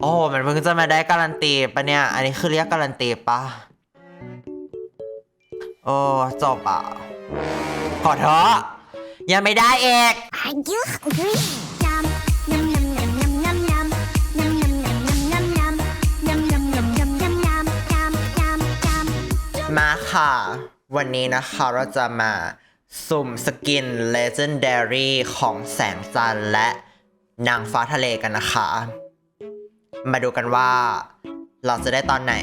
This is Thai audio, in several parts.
โอ้มันเพิ่งจะมาได้การันตีปะเนี่ย อันนี้คือเรียกการันตีปะโอ้จบอะขอเถอะยังไม่ได้เอก Are you hungry? Yum, yum, yum, yum, yum, yum, yum. Yum, yum, yum, yum, yum, yum. Yum, yum, yum, yum, yum, yum. Yum, yum, yum. มาค่ะ วันนี้นะคะเราจะมาสุ่มสกิน Legendary ของแสงจันทร์และนางฟ้าทะเลกันนะคะ มาดูกันว่า เราจะได้ตอนไหน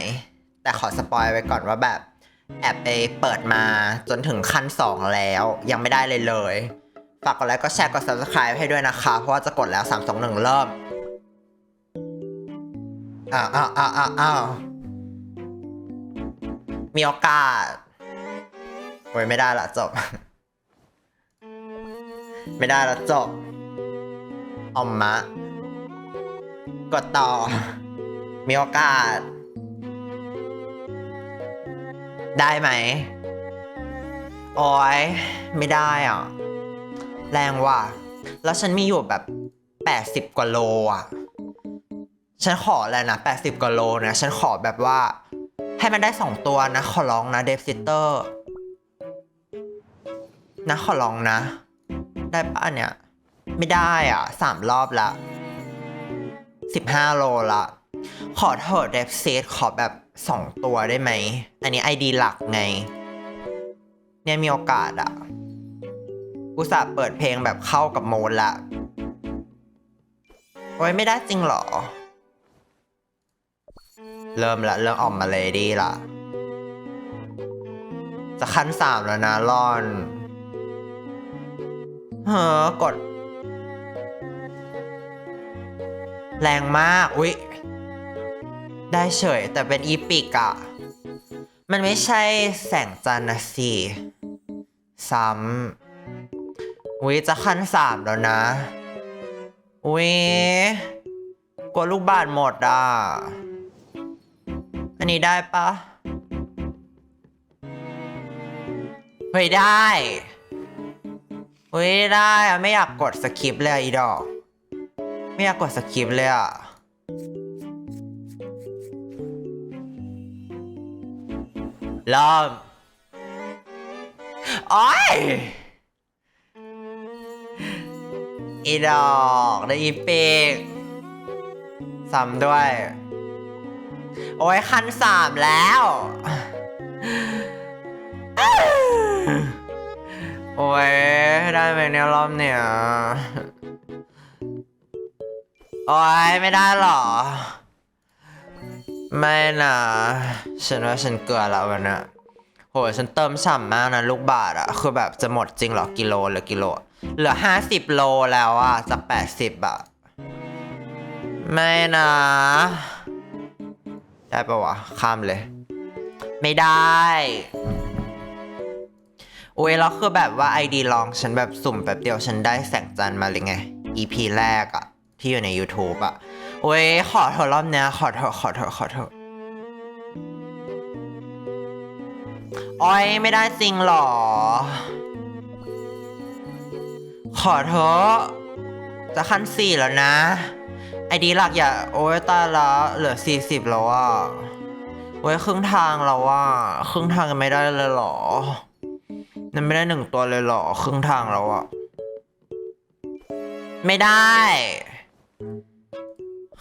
แต่ขอสปอยไว้ก่อนว่าแบบแอบไปเปิดมาจนถึงขั้น 2 แล้ว ยังไม่ได้เลยเลย ฝากกดไลค์ก็แชร์กด subscribe ให้ด้วยนะคะ เพราะว่าจะกดแล้ว 3 2 1 เริ่มอ้าวอ้าวอ้าวอ้าวอ้าวมีโอกาสโอ้ยไม่ได้ละจบ ไม่ได้ละจบออมมะ กดต่อ มีโอกาส ได้ไหมโอ้ยไม่ได้อะ แรงว่ะ แล้วฉันมีอยู่แบบ80กว่าโลอะ ฉันขอแล้วนะ80กว่าโลนะ ฉันขอแบบว่า ให้มันได้2ตัวนะ ขอร้องนะเดฟซิเตอร์ นะขอร้องนะ ได้ปะเนี้ยไม่ได้อะสามรอบละ 15 โลละ ขอเถอะเดฟซีขอแบบ 2 ตัวได้ไหม อันนี้ไอดีหลักไง เนี่ยมีโอกาสอะอุตส่าเปิดเพลงแบบเข้ากับโมดละโอ้ยไม่ได้จริงเหรอ เริ่มละ เริ่มออกมาเลยดีละจะขั้นสามแล้วนะ รอน เฮ้อกด แรงมาก อุ๊ย ได้เฉยแต่เป็นอีปิกอะมันไม่ใช่แสงจันทร์นะสิซ้ำอุ๊ย จะขั้นสามแล้วนะ อุ๊ยกลัวลูกบาศก์หมดอะ อันนี้ได้ปะเฮ้ยได้เฮ้ยได้อะไม่อยากกดสคริปต์เลยอีดอก ไม่อยากกดสคริปต์เลยอะเริ่มโอ้ยอีดอกได้อีปีกซ้ำด้วย โอ้ยขั้นสามแล้ว โอ้ย ได้ไหมเนี่ยรอบเนี่ย โอ้ยไม่ได้หรอ ไม่นะฉันว่าฉันเกลือแล้ววันน่ะโหฉันเติมฉ่ำมากนะลูกบาทอะคือแบบจะหมดจริงเหรอกิโลเหลือกิโล เหลือห้าสิบโลแล้วอะจากแปดสิบอะไม่นะ ได้ปะวะ ข้ามเลย ไม่ได้โอ้ยแล้วคือแบบว่า ID ลองฉันแบบสุ่มแป๊บเดียวฉันได้แสงจันทร์มาเลยไง EP แรกอะ ที่อยู่ใน YouTube อะโอ้ยขอเถอะรอบเนี้ยขอเถอะขอเถอะขอเถอะโอ้ยไม่ได้จริงหรอ ขอเถอะจะขั้นสี่แล้วนะ ไอดีหลักอย่า โอ้ยตายละเหลือสี่สิบแล้วอะโอ้ยครึ่งทางแล้วอะครึ่งทางยังไม่ได้เลยหรอนั่นไม่ได้หนึ่งตัวเลยหรอครึ่งทางแล้วอะไม่ได้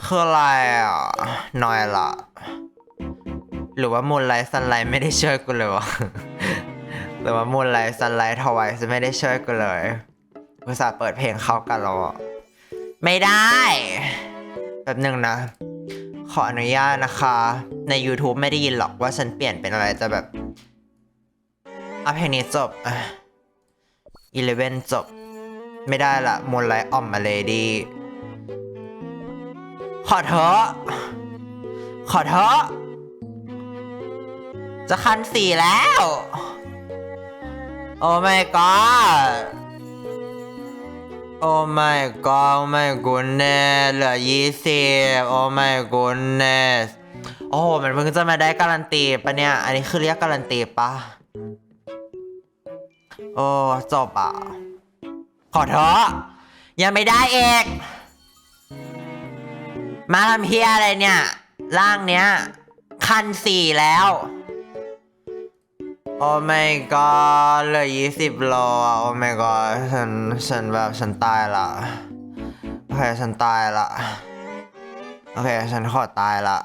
คืออะไรอะน้อยละ หรือว่ามูลไลท์ซันไลท์ไม่ได้ช่วยกูเลยวะหรือว่ามูลไลท์ซันไลท์ทวายจะไม่ได้ช่วยกูเลยอุตส่าเปิดเพลงเข้ากันแล้วอะไม่ได้แป๊บหนึ่งนะ ขออนุญาตนะคะ ใน YouTube ไม่ได้ยินหรอกว่าฉันเปลี่ยนเป็นอะไรจะแบบอะเพลงนี้จบอะ11จบ ไม่ได้ละมูลไลท์ออมมาเลยดี ขอเถอะขอเถอะจะคันสี่แล้ว โอ้ my god โอ้ my god โอ้ my goodness เหลือยี่สิบโอ้ my goodness โอ้โหมันเพิ่งจะมาได้การันตีปะเนี่ย อันนี้คือเรียกการันตีปะโอ้จบอะขอเถอะยังไม่ได้เอก มาทำเฮียอะไรเนี่ย ร่างเนี้ย คันสี่แล้ว โอ้ my god เหลือยี่สิบโลอะโอ้ my god ฉันฉันแบบฉันตายละโอเคฉันตายละโอเคฉันขอตายละ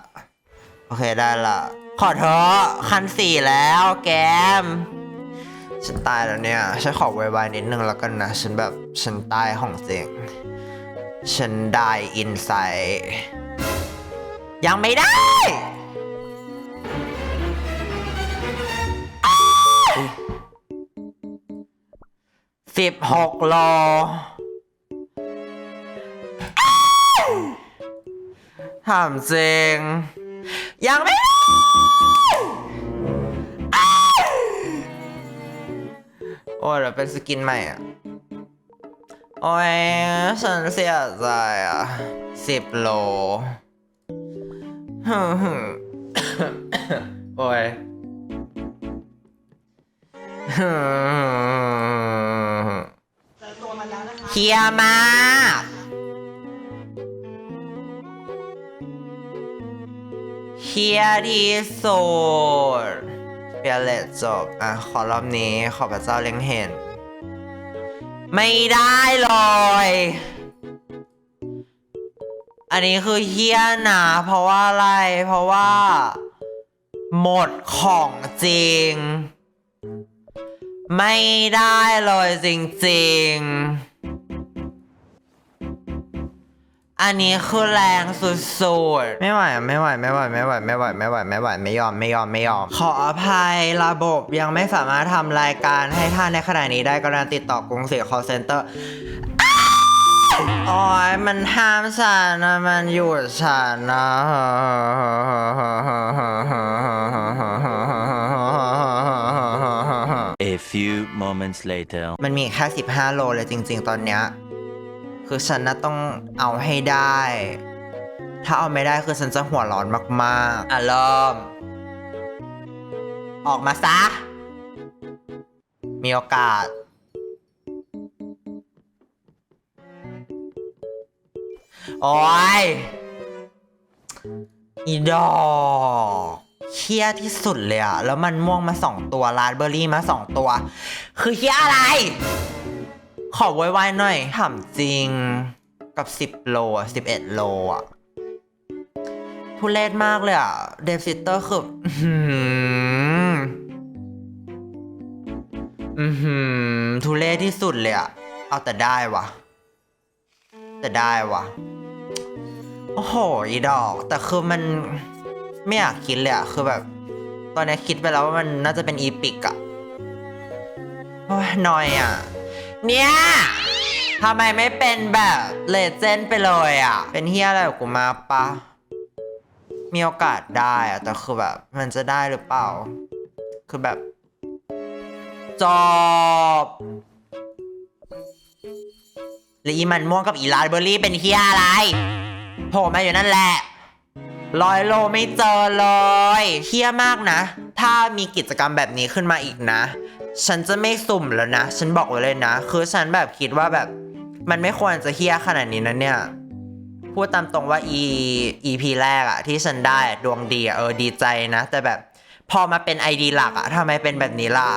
โอเคได้ละขอเถอะคันสี่แล้วแกมฉันตายแล้วเนี่ย ฉันขอไวๆนิดนึงแล้วกันนะ ฉันแบบ ฉันตายของจริง ฉันได้อินไซต์ยังไม่ได้สิบหกโลถามจริงยังไม่ได้อ้าวโอ้ยแล้วเป็นสกินใหม่อะ โอ้ยฉันเสียใจอะสิบโลโอ้ยเฮียมากเฮียที่สุดเปียเลจบ อะ ขอรอบนี้ขอพระเจ้าเล็งเห็น ไม่ได้เลย อันนี้คือเฮียนะเพราะว่าอะไร เพราะว่า หมดของจริง ไม่ได้เลยจริง ๆ อันนี้คือแรงสุดๆ ไม่ไหวอะไม่ไหวไม่ไหวไม่ไหวไม่ไหวไม่ไหวไม่ไหวไม่ยอมไม่ยอมไม่ยอม ขออภัยระบบยังไม่สามารถทำรายการให้ท่านในขณะนี้ได้กรุณาติดต่อกรุงศรี call center โอ้ยมันห้ามฉันนะมันหยุดฉันนะ A few moments later. มันมีแค่ 15 โลเลยจริง ๆ ตอนเนี้ย คือฉันน่ะต้องเอาให้ได้ ถ้าเอาไม่ได้คือฉันจะหัวร้อนมากๆอะเริ่มออกมาซะ มีโอกาส โอ้ย อีดอกเคี้ยที่สุดเลยอะแล้วมันม่วงมาสองตัวราสเบอร์รี่มาสองตัว คือเคี้ยอะไร ขอไวๆหน่อยถามจริงกับ 10 โลอะ11 โลอะทุเรศมากเลยอะเดฟซิเตอร์คืออื้อหืออือหือทุเรศที่สุดเลยอะเอาแต่ได้วะแต่ได้วะโอ้โหอีดอก แต่คือมันไม่อยากคิดเลยอะคือแบบ ตอนนี้คิดไปแล้วว่ามันน่าจะเป็นอีพิกอะโอ้ยนอยอะ เนี่ยทำไมไม่เป็นแบบเลเจนด์ไปเลยอะเป็นเฮียอะไรกูมาปะ มีโอกาสได้อะแต่คือแบบ มันจะได้หรือเปล่า คือแบบ จบแล้วอีมันม่วงกับอีลาสเบอร์รี่เป็นเฮียอะไรโผล่มาอยู่นั่นแหละร้อยโลไม่เจอเลยเฮี้ยมากนะ ถ้ามีกิจกรรมแบบนี้ขึ้นมาอีกนะ ฉันจะไม่สุ่มแล้วนะ ฉันบอกไว้เลยนะ คือฉันแบบคิดว่าแบบ มันไม่ควรจะเฮี้ยขนาดนี้นะเนี่ย พูดตามตรงว่า e EP แรกอะที่ฉันได้ดวงดีเออดีใจนะ แต่แบบพอมาเป็น ID หลักอะทำไมเป็นแบบนี้ล่ะ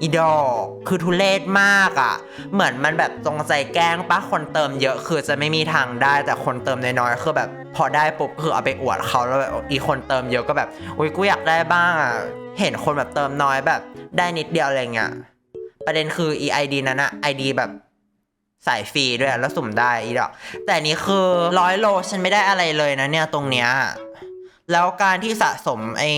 อีดอกคือทุเลศมากอะ่ะ เหมือนมันแบบจงใจแกล้งปะคนเติมเยอะคือจะไม่มีทางได้แต่คนเติมน้อยๆคือแบบ พอได้ปุ๊บคือเอาไปอวดเขาแล้วแบบอีคนเติมเยอะก็แบบอุ้ยกูอยากได้บ้างอะ่ะเห็นคนแบบเติมน้อยแบบ ได้นิดเดียวอะไรเงี้ยประเด็นคืออีไอดีนั้นอะไอดีแบบสายฟรีด้วยแล้วสุ่มได้อีดอก แต่นี้คือร้อยโลฉันไม่ได้อะไรเลยนะเนี่ยตรงเนี้ยแล้วการที่สะสมไอ้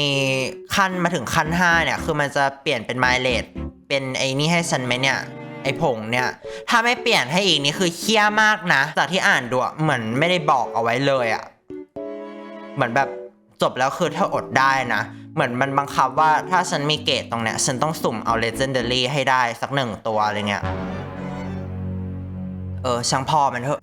ขั้นมาถึงขั้น 5 เนี่ย คือมันจะเปลี่ยนเป็นไมเล e เป็นไอ้นี่ให้ฉันไหมเนี่ย ไอ้ผงเนี่ย ถ้าไม่เปลี่ยนให้อีกนี่คือเคี้ยมากนะ จากที่อ่านดูอะเหมือนไม่ได้บอกเอาไว้เลยอะเหมือนแบบจบแล้วคือถ้าอดได้นะ เหมือนมันบังคับว่าถ้าฉันมีเกรดตรงเนี้ย ฉันต้องสุ่มเอาเลเจนเดอรี่ให้ได้สักหนึ่งตัวอะไรเงี้ย เออช่างพอมันเถอะ